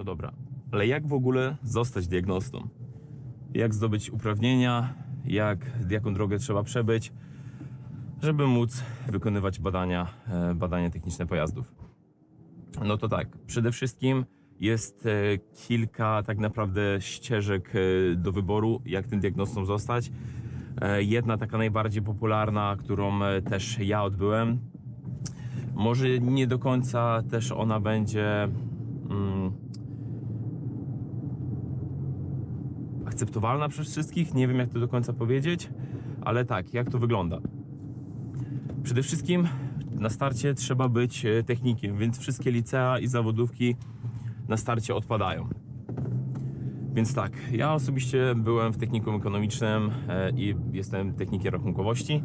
No dobra, ale jak w ogóle zostać diagnostą? Jak zdobyć uprawnienia? Jak, jaką drogę trzeba przebyć, żeby móc wykonywać badania, e, badania techniczne pojazdów? No to tak, przede wszystkim jest e, kilka tak naprawdę ścieżek e, do wyboru, jak tym diagnostą zostać. Jedna taka najbardziej popularna, którą też ja odbyłem, może nie do końca też ona będzie mm, akceptowalna przez wszystkich. Nie wiem, jak to do końca powiedzieć, ale tak, jak to wygląda? Przede wszystkim na starcie trzeba być e, technikiem, więc wszystkie licea i zawodówki na starcie odpadają. Więc tak, ja osobiście byłem w technikum ekonomicznym e, i jestem technikiem rachunkowości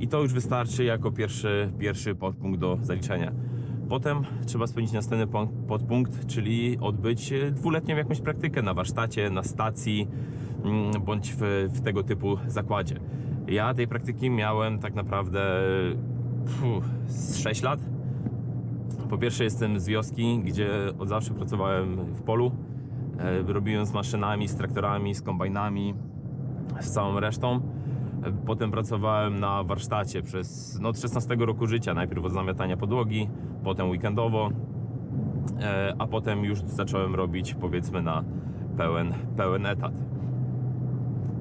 i to już wystarczy jako pierwszy, pierwszy podpunkt do zaliczenia. Potem trzeba spełnić następny podpunkt, czyli odbyć e, dwuletnią jakąś praktykę na warsztacie, na stacji mm, bądź w, w tego typu zakładzie. Ja tej praktyki miałem tak naprawdę z 6 lat. Po pierwsze jestem z wioski, gdzie od zawsze pracowałem w polu. E, Robiłem z maszynami, z traktorami, z kombajnami, z całą resztą. Potem pracowałem na warsztacie przez no, od 16 roku życia. Najpierw od zamiatania podłogi, potem weekendowo, e, a potem już zacząłem robić powiedzmy na pełen, pełen etat.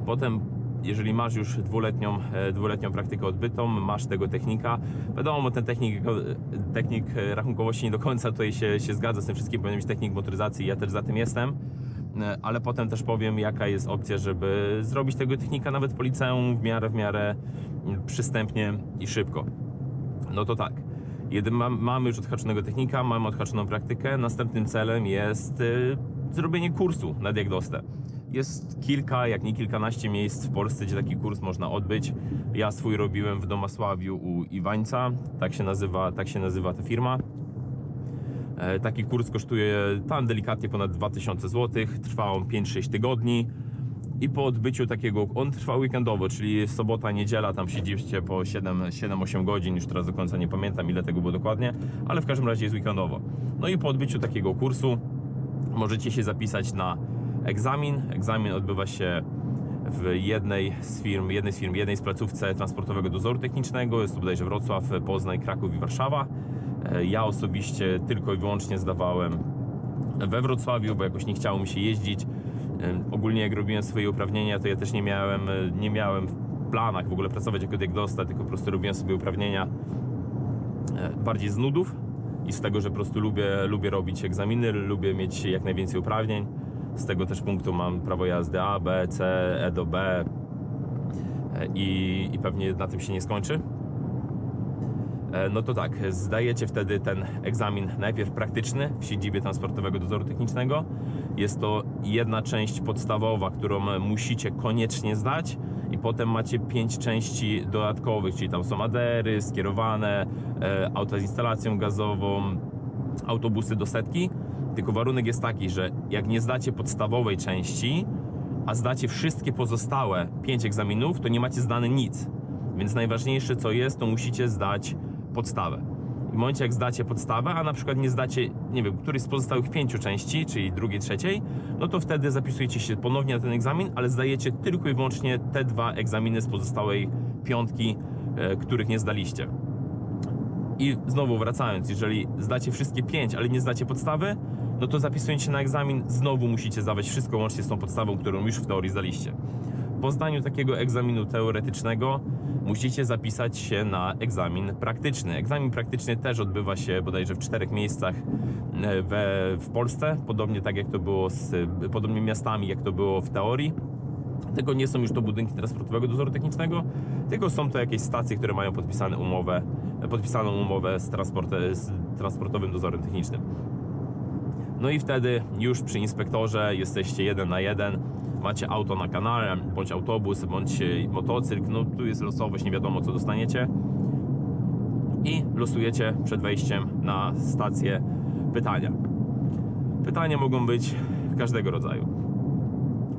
Potem, jeżeli masz już dwuletnią, e, dwuletnią praktykę odbytą, masz tego technika, wiadomo, ten technik, e, technik rachunkowości nie do końca tutaj się, się zgadza z tym wszystkim, powinien być technik motoryzacji, ja też za tym jestem, ale potem też powiem, jaka jest opcja, żeby zrobić tego technika nawet po liceum w miarę, w miarę mm, przystępnie i szybko. No to tak. Jeden, mam, mamy już odhaczonego technika, mamy odhaczoną praktykę. Następnym celem jest y, zrobienie kursu na diagnostę. Jest kilka, jak nie kilkanaście miejsc w Polsce, gdzie taki kurs można odbyć. Ja swój robiłem w Domasławiu u Iwańca, tak się nazywa, tak się nazywa ta firma. E, Taki kurs kosztuje tam delikatnie ponad 2000 zł, trwa on 5-6 tygodni i po odbyciu takiego, on trwa weekendowo, czyli sobota, niedziela, tam siedzicie po 7-8 godzin, już teraz do końca nie pamiętam ile tego było dokładnie, ale w każdym razie jest weekendowo. No i po odbyciu takiego kursu możecie się zapisać na egzamin. Egzamin odbywa się w jednej z firm, jednej z firm, jednej z placówce transportowego dozoru technicznego. Jest to bodajże Wrocław, Poznań, Kraków i Warszawa. E, Ja osobiście tylko i wyłącznie zdawałem we Wrocławiu, bo jakoś nie chciało mi się jeździć. Ogólnie jak robiłem swoje uprawnienia, to ja też nie miałem, y, nie miałem w planach w ogóle pracować jako diagnosta, tylko po prostu robiłem sobie uprawnienia e, bardziej z nudów i z tego, że po prostu lubię, lubię robić egzaminy, lubię mieć jak najwięcej uprawnień. Z tego też punktu mam prawo jazdy A, B, C, E do B e, i, i pewnie na tym się nie skończy. E, No to tak, zdajecie wtedy ten egzamin najpierw praktyczny w siedzibie Transportowego Dozoru Technicznego. Jest to jedna część podstawowa, którą musicie koniecznie zdać i potem macie pięć części dodatkowych, czyli tam są adery, skierowane, e, auta z instalacją gazową, autobusy do setki. Tylko warunek jest taki, że jak nie zdacie podstawowej części, a zdacie wszystkie pozostałe pięć egzaminów, to nie macie zdane nic. Więc najważniejsze co jest, to musicie zdać podstawę. I w momencie jak zdacie podstawę, a na przykład nie zdacie, nie wiem, któryś z pozostałych pięciu części, czyli drugiej, trzeciej, no to wtedy zapisujecie się ponownie na ten egzamin, ale zdajecie tylko i wyłącznie te dwa egzaminy z pozostałej piątki, e, których nie zdaliście. I znowu wracając, jeżeli zdacie wszystkie pięć, ale nie zdacie podstawy, no to zapisując się na egzamin, znowu musicie zdawać wszystko łącznie z tą podstawą, którą już w teorii zdaliście. Po zdaniu takiego egzaminu teoretycznego musicie zapisać się na egzamin praktyczny. Egzamin praktyczny też odbywa się bodajże w czterech miejscach e, we, w Polsce, podobnie tak jak to było z podobnymi miastami, jak to było w teorii. Tylko nie są już to budynki transportowego dozoru technicznego, tylko są to jakieś stacje, które mają podpisane umowę, podpisaną umowę z, z transportowym dozorem technicznym. No i wtedy już przy inspektorze jesteście jeden na jeden, macie auto na kanale, bądź autobus, bądź e, motocykl, no tu jest losowość, nie wiadomo co dostaniecie. I losujecie przed wejściem na stację pytania. Pytania mogą być każdego rodzaju.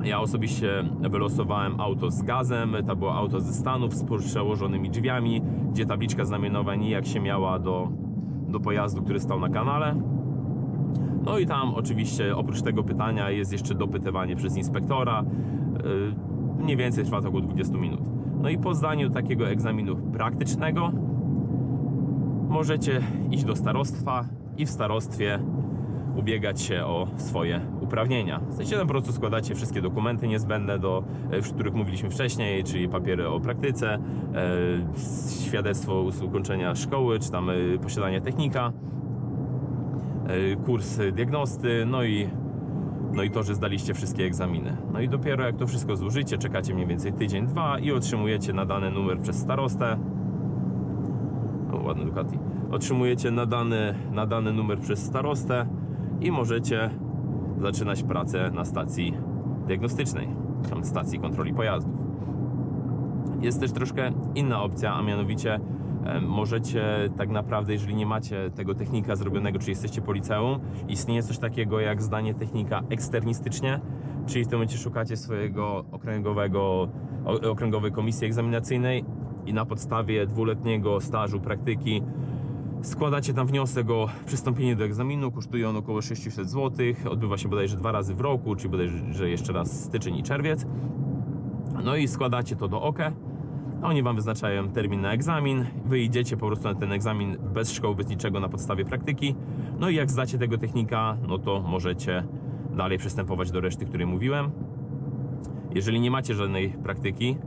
Ja osobiście wylosowałem auto z gazem, to było auto ze Stanów z przełożonymi drzwiami, gdzie tabliczka znamionowa nijak się miała do, do pojazdu, który stał na kanale. No i tam oczywiście oprócz tego pytania jest jeszcze dopytywanie przez inspektora. Yy, Mniej więcej trwa to około 20 minut. No i po zdaniu takiego egzaminu praktycznego możecie iść do starostwa i w starostwie ubiegać się o swoje uprawnienia. W sensie tam po prostu składacie wszystkie dokumenty niezbędne, do, e, w których mówiliśmy wcześniej, czyli papiery o praktyce, e, świadectwo ukończenia szkoły, czy tam e, posiadania technika, e, kurs diagnosty, no i, no i to, że zdaliście wszystkie egzaminy. No i dopiero jak to wszystko złożycie, czekacie mniej więcej tydzień, dwa i otrzymujecie nadany numer przez starostę. O, ładny Ducati. Otrzymujecie nadany, nadany numer przez starostę i możecie zaczynać pracę na stacji diagnostycznej, tam stacji kontroli pojazdów. Jest też troszkę inna opcja, a mianowicie e, możecie tak naprawdę, jeżeli nie macie tego technika zrobionego, czy jesteście po liceum, istnieje coś takiego jak zdanie technika eksternistycznie, czyli w tym momencie szukacie swojego okręgowego, okręgowej komisji egzaminacyjnej i na podstawie dwuletniego stażu praktyki Składacie tam wniosek o przystąpienie do egzaminu, kosztuje on około 600 zł, odbywa się bodajże dwa razy w roku, czyli bodajże jeszcze raz styczeń i czerwiec. No i składacie to do OKE, oni Wam wyznaczają termin na egzamin, wy idziecie po prostu na ten egzamin bez szkoły, bez niczego na podstawie praktyki. No i jak zdacie tego technika, no to możecie dalej przystępować do reszty, której mówiłem. Jeżeli nie macie żadnej praktyki,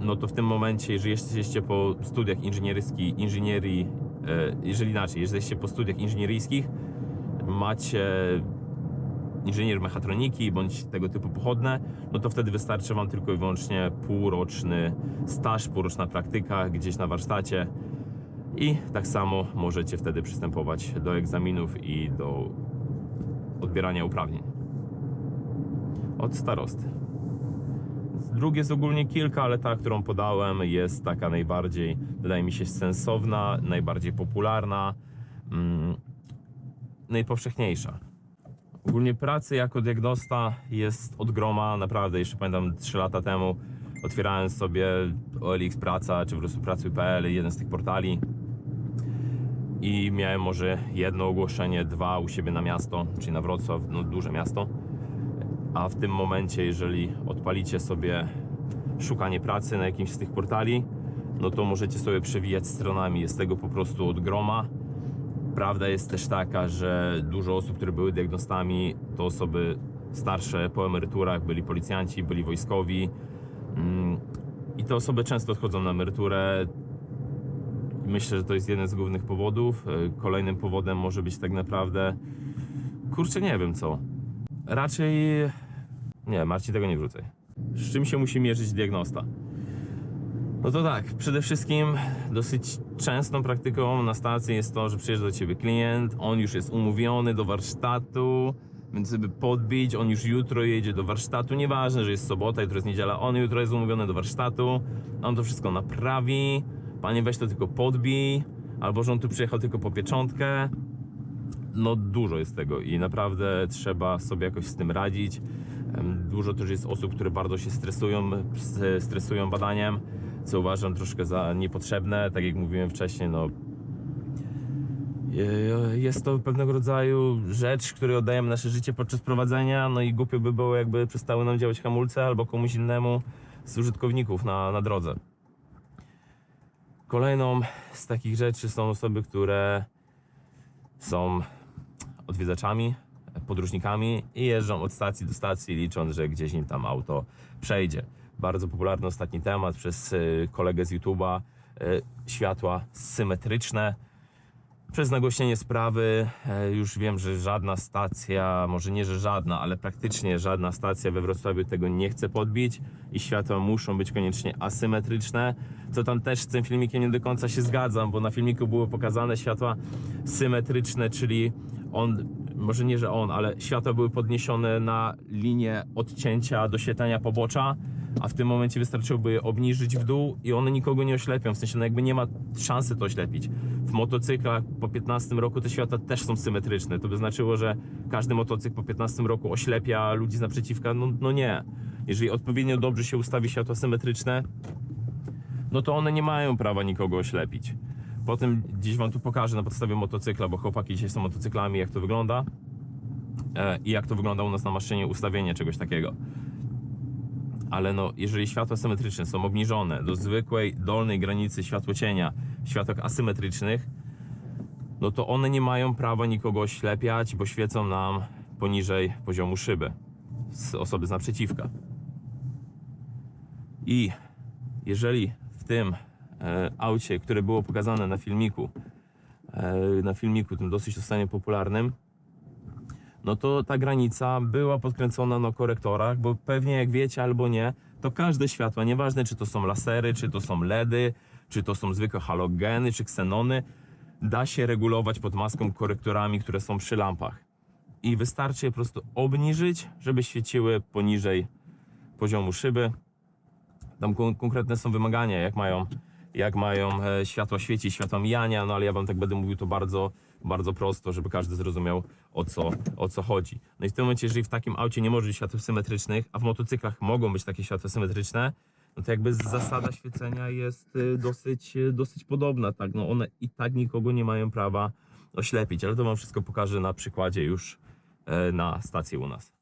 no to w tym momencie, jeżeli jesteście po studiach inżynierskich, inżynierii, e, jeżeli inaczej, jeżeli jesteście po studiach inżynieryjskich, macie inżynier mechatroniki bądź tego typu pochodne, no to wtedy wystarczy Wam tylko i wyłącznie półroczny staż, półroczna praktyka gdzieś na warsztacie i tak samo możecie wtedy przystępować do egzaminów i do odbierania uprawnień od starosty. Dróg jest ogólnie kilka, ale ta, którą podałem, jest taka najbardziej, wydaje mi się, sensowna, najbardziej popularna, mm, najpowszechniejsza. Ogólnie pracy jako diagnosta jest od groma, naprawdę. Jeszcze pamiętam 3 lata temu otwierałem sobie OLX Praca, czy po prostu Pracuj.pl, jeden z tych portali i miałem może jedno ogłoszenie, dwa u siebie na miasto, czyli na Wrocław, no duże miasto. A w tym momencie, jeżeli odpalicie sobie szukanie pracy na jakimś z tych portali, no to możecie sobie przewijać stronami. Jest tego po prostu od groma. Prawda jest też taka, że dużo osób, które były diagnostami, to osoby starsze po emeryturach, byli policjanci, byli wojskowi. Mm, I te osoby często odchodzą na emeryturę. Myślę, że to jest jeden z głównych powodów. E, Kolejnym powodem może być tak naprawdę, kurczę, nie wiem co. Raczej, nie, Marcin, tego nie wrzucaj. Z czym się musi mierzyć diagnosta? No to tak, przede wszystkim dosyć częstą praktyką na stacji jest to, że przyjeżdża do ciebie klient, on już jest umówiony do warsztatu, więc żeby podbić, on już jutro jedzie do warsztatu, nieważne, że jest sobota, jutro jest niedziela, on jutro jest umówiony do warsztatu, on to wszystko naprawi, panie weź to tylko podbij, albo że on tu przyjechał tylko po pieczątkę, no dużo jest tego i naprawdę trzeba sobie jakoś z tym radzić. Dużo też jest osób, które bardzo się stresują, stresują badaniem, co uważam troszkę za niepotrzebne. Tak jak mówiłem wcześniej, no je- jest to pewnego rodzaju rzecz, której oddajemy nasze życie podczas prowadzenia, no i głupio by było, jakby przestały nam działać hamulce albo komuś innemu z użytkowników na, na drodze. Kolejną z takich rzeczy są osoby, które są odwiedzaczami, podróżnikami i jeżdżą od stacji do stacji, licząc, że gdzieś im tam auto przejdzie. Bardzo popularny ostatni temat przez y, kolegę z YouTube'a. y, Światła symetryczne. Przez nagłośnienie sprawy e, już wiem, że żadna stacja, może nie, że żadna, ale praktycznie żadna stacja we Wrocławiu tego nie chce podbić i światła muszą być koniecznie asymetryczne, co tam też z tym filmikiem nie do końca się zgadzam, bo na filmiku były pokazane światła symetryczne, czyli on, może nie, że on, ale światła były podniesione na linię odcięcia doświetlenia pobocza, a w tym momencie wystarczyłoby je obniżyć w dół i one nikogo nie oślepią, w sensie no jakby nie ma szansy to oślepić. W motocyklach po 15 roku te światła też są symetryczne, to by znaczyło, że każdy motocykl po 15 roku oślepia ludzi z naprzeciwka, no, no nie. Jeżeli odpowiednio dobrze się ustawi światła symetryczne, no to one nie mają prawa nikogo oślepić. Potem gdzieś wam tu pokażę na podstawie motocykla, bo chłopaki dzisiaj są motocyklami, jak to wygląda. e, i jak to wygląda u nas na maszynie, ustawienie czegoś takiego. Ale no, jeżeli światła symetryczne są obniżone do zwykłej dolnej granicy światłocienia świateł asymetrycznych, no to one nie mają prawa nikogo oślepiać, bo świecą nam poniżej poziomu szyby z osoby z naprzeciwka. I jeżeli w tym aucie, które było pokazane na filmiku, e, na filmiku tym dosyć dostanie popularnym, no to ta granica była podkręcona na korektorach, bo pewnie jak wiecie albo nie, to każde światła, nieważne czy to są lasery, czy to są LEDy, czy to są zwykłe halogeny, czy ksenony, da się regulować pod maską korektorami, które są przy lampach. I wystarczy je po prostu obniżyć, żeby świeciły poniżej poziomu szyby. Tam kon- konkretne są wymagania, jak mają, jak mają e, światła świecić, światła mijania, no ale ja wam tak będę mówił to bardzo, bardzo prosto, żeby każdy zrozumiał o co, o co chodzi. No i w tym momencie, jeżeli w takim aucie nie może być świateł symetrycznych, a w motocyklach mogą być takie światła symetryczne, no to jakby zasada świecenia jest y, dosyć, y, dosyć podobna, tak? No one i tak nikogo nie mają prawa oślepić, ale to wam wszystko pokażę na przykładzie już e, na stacji u nas.